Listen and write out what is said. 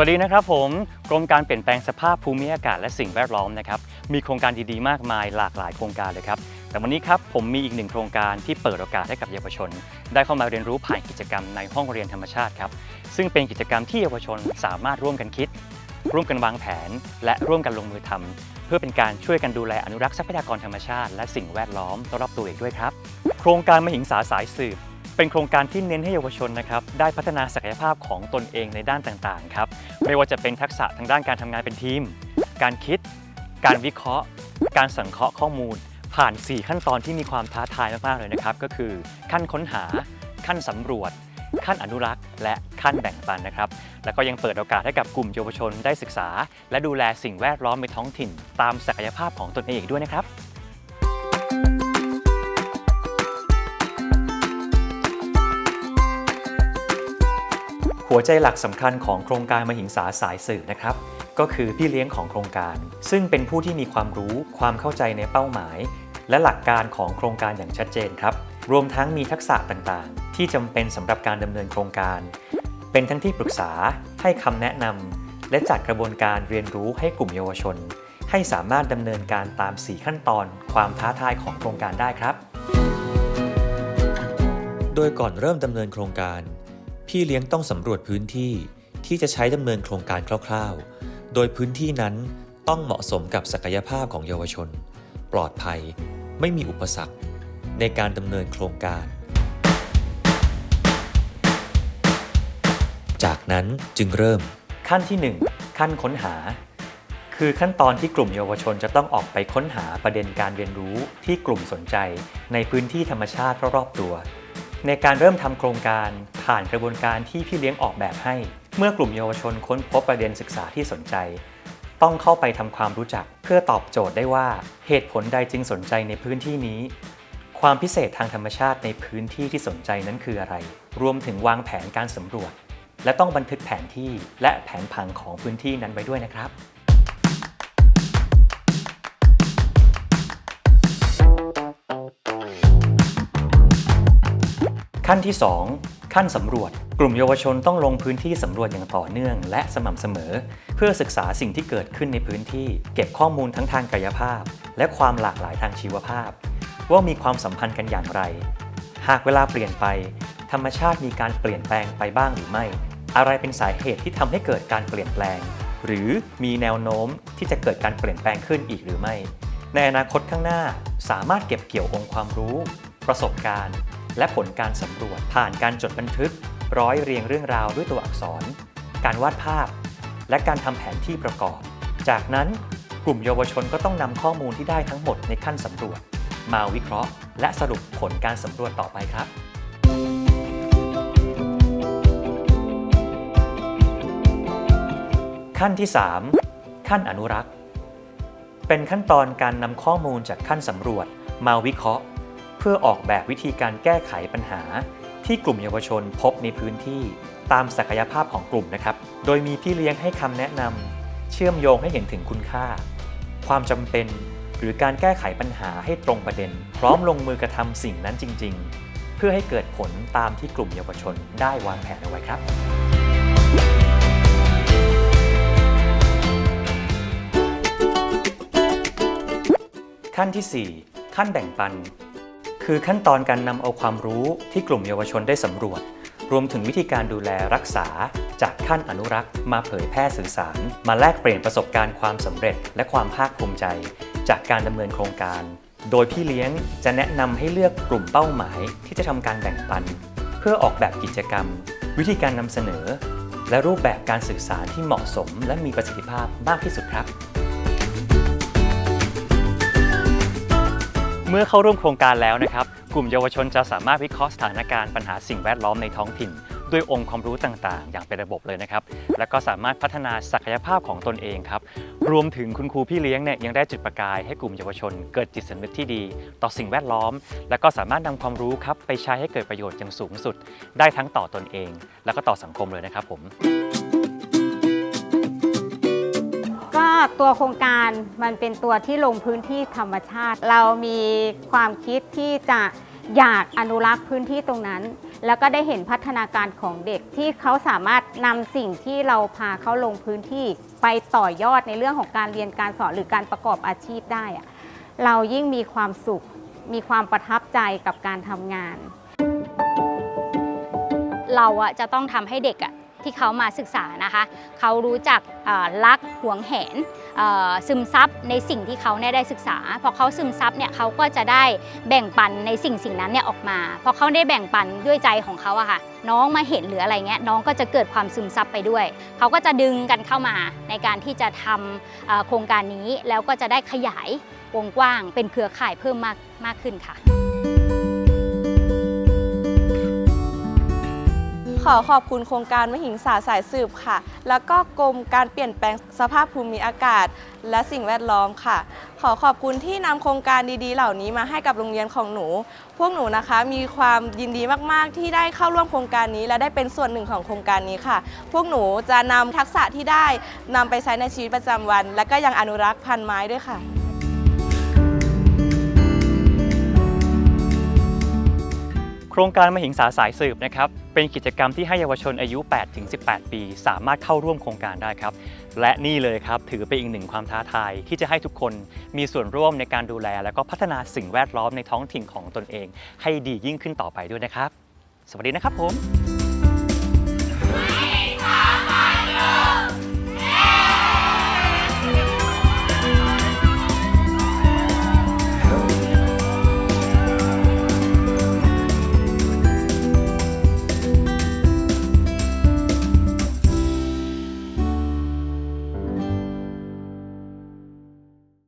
วัสดีนะครับผมกรมการเปลี่ยนแปลงสภาพภูมิอากาศและสิ่งแวดล้อมนะครับมีโครงการดีๆ มากมายหลากหลายโครงการเลยครับแต่วันนี้ครับผมมีอีกหนึ่งโครงการที่เปิดโอกาสให้กับเยาวชน ได้เข้ามาเรียนรู้ผ่านกิจกรรมในห้องเรียนธรรมชาติครับซึ่งเป็นกิจกรรมที่เยาวชนสามารถร่วมกันคิด ร่วมกันวางแผน และร่วมกันลงมือทำเพื่อเป็นการช่วยกันดูแลอนุรักษ์ทรัพยากรธรรมชาติและสิ่งแวดล้อมรอบตัวอีกด้วยครับ โครงการมหิงสาสายสืบเป็นโครงการที่เน้นให้เยาวชนนะครับได้พัฒนาศักยภาพของตนเองในด้านต่างๆครับ ไม่ว่าจะเป็นทักษะทางด้านการทำงานเป็นทีม การคิด การวิเคราะห์ การสังเคราะห์ข้อมูล ผ่าน 4 ขั้นตอนที่มีความท้าทายมากๆเลยนะครับ ก็คือขั้นค้นหา ขั้นสำรวจ ขั้นอนุรักษ์ และขั้นแบ่งปันนะครับ แล้วก็ยังเปิดโอกาสให้กับกลุ่มเยาวชนได้ศึกษา และดูแลสิ่งแวดล้อมในท้องถิ่น ตามศักยภาพของตนเองด้วยนะครับ หัวใจหลักสำคัญของโครงการมหิงสาสายสืบนะครับ ก็คือพี่เลี้ยงของโครงการ ซึ่งเป็นผู้ที่มีความรู้ความเข้าใจในเป้าหมาย และหลักการของโครงการอย่างชัดเจนครับ รวมทั้งมีทักษะต่างๆ ที่จำเป็นสำหรับการดำเนินโครงการ เป็นทั้งที่ปรึกษาให้คำแนะนำและจัดกระบวนการเรียนรู้ให้กลุ่มเยาวชน ให้สามารถดำเนินการตาม 4 ขั้นตอน ความท้าทายของโครงการได้ครับ โดยก่อนเริ่มดำเนินโครงการ พี่เลี้ยงต้องสำรวจพื้นที่ที่จะใช้ดำเนินโครงการคร่าวๆ โดยพื้นที่นั้นต้องเหมาะสมกับศักยภาพของเยาวชน ปลอดภัย ไม่มีอุปสรรค ในการดำเนินโครงการ จากนั้นจึงเริ่ม ขั้นที่ 1 ขั้นค้นหา คือขั้นตอนที่กลุ่มเยาวชนจะต้องออกไปค้นหาประเด็นการเรียนรู้ที่กลุ่มสนใจในพื้นที่ธรรมชาติรอบๆตัว ในการเริ่มทำโครงการผ่านกระบวนการที่พี่เลี้ยงออกแบบให้ เมื่อกลุ่มเยาวชนค้นพบประเด็นศึกษาที่สนใจ ต้องเข้าไปทำความรู้จัก เพื่อตอบโจทย์ได้ว่าเหตุผลใดจึงสนใจในพื้นที่นี้ ความพิเศษทางธรรมชาติในพื้นที่ที่สนใจนั้นคืออะไร รวมถึงวางแผนการสำรวจ และต้องบันทึกแผนที่และแผนผังของพื้นที่นั้นไว้ด้วยนะครับ ขั้นที่ 2 ขั้นสำรวจ กลุ่มเยาวชนต้องลงพื้นที่สำรวจอย่างต่อเนื่อง และสม่ำเสมอ เพื่อศึกษาสิ่งที่เกิดขึ้นในพื้นที่ เก็บข้อมูลทั้งทางกายภาพ และความหลากหลายทางชีวภาพ ว่ามีความสัมพันธ์กันอย่างไร หากเวลาเปลี่ยนไป ธรรมชาติมีการเปลี่ยนแปลงไปบ้างหรือไม่ อะไรเป็นสาเหตุที่ทำให้เกิดการเปลี่ยนแปลง หรือมีแนวโน้มที่จะเกิดการเปลี่ยนแปลงขึ้นอีกหรือไม่ ในอนาคตข้างหน้าสามารถเก็บเกี่ยวองค์ความรู้ ประสบการณ์ และผลการสำรวจ ผ่านการจดบันทึก ร้อยเรียงเรื่องราวด้วยตัวอักษร การวาดภาพ และการทำแผนที่ประกอบ จากนั้นกลุ่มเยาวชนก็ต้องนำข้อมูลที่ได้ทั้งหมดในขั้นสำรวจ มาวิเคราะห์ และสรุปผลการสำรวจต่อไปครับขั้นที่ 3 ขั้นอนุรักษ์ เป็นขั้นตอนการนำข้อมูลจากขั้นสำรวจ มาวิเคราะห์ เพื่อออกแบบวิธีการแก้ไขปัญหา ที่กลุ่มเยาวชนพบในพื้นที่ตามศักยภาพของกลุ่มนะครับ โดยมีพี่เลี้ยงให้คำแนะนำเชื่อมโยงให้เห็นถึงคุณค่า ความจำเป็นหรือการแก้ไขปัญหาให้ตรงประเด็น พร้อมลงมือกระทำสิ่งนั้นจริง ๆ เพื่อให้เกิดผลตามที่กลุ่มเยาวชนได้วางแผนเอาไว้ครับขั้นที่ 4 ขั้นแบ่งปัน คือขั้นตอนการนำเอาความรู้ที่กลุ่มเยาวชนได้สำรวจ รวมถึงวิธีการดูแลรักษา จากขั้นอนุรักษ์ มาเผยแพร่สื่อสาร มาแลกเปลี่ยนประสบการณ์ความสำเร็จ และความภาคภูมิใจ จากการดำเนินโครงการ โดยพี่เลี้ยงจะแนะนำให้เลือกกลุ่มเป้าหมาย ที่จะทำการแบ่งปัน เพื่อออกแบบกิจกรรม วิธีการนำเสนอ และรูปแบบการสื่อสารที่เหมาะสม และมีประสิทธิภาพมากที่สุดครับ เมื่อเข้าร่วมโครงการแล้วนะครับ กลุ่มเยาวชนจะสามารถวิเคราะห์สถานการณ์ปัญหาสิ่งแวดล้อมในท้องถิ่น ด้วยองค์ความรู้ต่างๆ อย่างเป็นระบบเลยนะครับ แล้วก็สามารถพัฒนาศักยภาพของตนเองครับ รวมถึงคุณครูพี่เลี้ยงเนี่ยยังได้จุดประกายให้กลุ่มเยาวชน เกิดจิตสำนึกที่ดี ต่อสิ่งแวดล้อม แล้วก็สามารถนำความรู้ครับไปใช้ให้เกิดประโยชน์อย่างสูงสุด ได้ทั้งต่อตนเอง แล้วก็ต่อสังคมเลยนะครับผม ก็ตัวโครงการมันเป็นตัวที่ลงพื้นที่ธรรมชาติ เรามีความคิดที่จะอยากอนุรักษ์พื้นที่ตรงนั้น แล้วก็ได้เห็นพัฒนาการของเด็กที่เขาสามารถนำสิ่งที่เราพาเขาลงพื้นที่ ไปต่อยอดในเรื่องของการเรียนการสอนหรือการประกอบอาชีพได้ เรายิ่งมีความสุข มีความประทับใจกับการทำงาน เราอะจะต้องทำให้เด็กอะ ที่เขามาศึกษานะคะ เขารู้จักรักหวงแหนซึมซับในสิ่งที่เขาได้ศึกษา พอเขาซึมซับเนี่ยเขาก็จะได้แบ่งปันในสิ่งสิ่งนั้นเนี่ยออกมา พอเขาได้แบ่งปันด้วยใจของเขาอะค่ะ น้องมาเห็นหรืออะไรเงี้ยน้องก็จะเกิดความซึมซับไปด้วย เขาก็จะดึงกันเข้ามาในการที่จะทำโครงการนี้แล้วก็จะได้ขยายวงกว้างเป็นเครือข่ายเพิ่มมากมากขึ้นค่ะ ขอขอบคุณโครงการมหิงสาสายสืบค่ะ แล้วก็กรมการเปลี่ยนแปลงสภาพภูมิอากาศ และสิ่งแวดล้อมค่ะ ขอขอบคุณที่นำโครงการดีๆ เหล่านี้มาให้กับโรงเรียนของหนู พวกหนูนะคะมีความยินดีมากๆ ที่ได้เข้าร่วมโครงการนี้ และได้เป็นส่วนหนึ่งของโครงการนี้ค่ะ พวกหนูจะนำทักษะที่ได้นำไปใช้ในชีวิตประจำวัน และก็ยังอนุรักษ์พันธุ์ไม้ด้วยค่ะ ครงการมหิงสาสายสืบนะครับเป็นกิจกรรมที่ให้เยาวชนอายุ 8-18 ปี สามารถเข้าร่วมโครงการได้ครับ และนี่เลยครับถือเป็นอีกหนึ่งความท้าทายที่จะให้ทุกคนมีส่วนร่วมในการดูแล และก็พัฒนาสิ่งแวดล้อมในท้องถิ่นของตนเอง ให้ดียิ่งขึ้นต่อไปด้วยนะครับ สวัสดีนะครับผม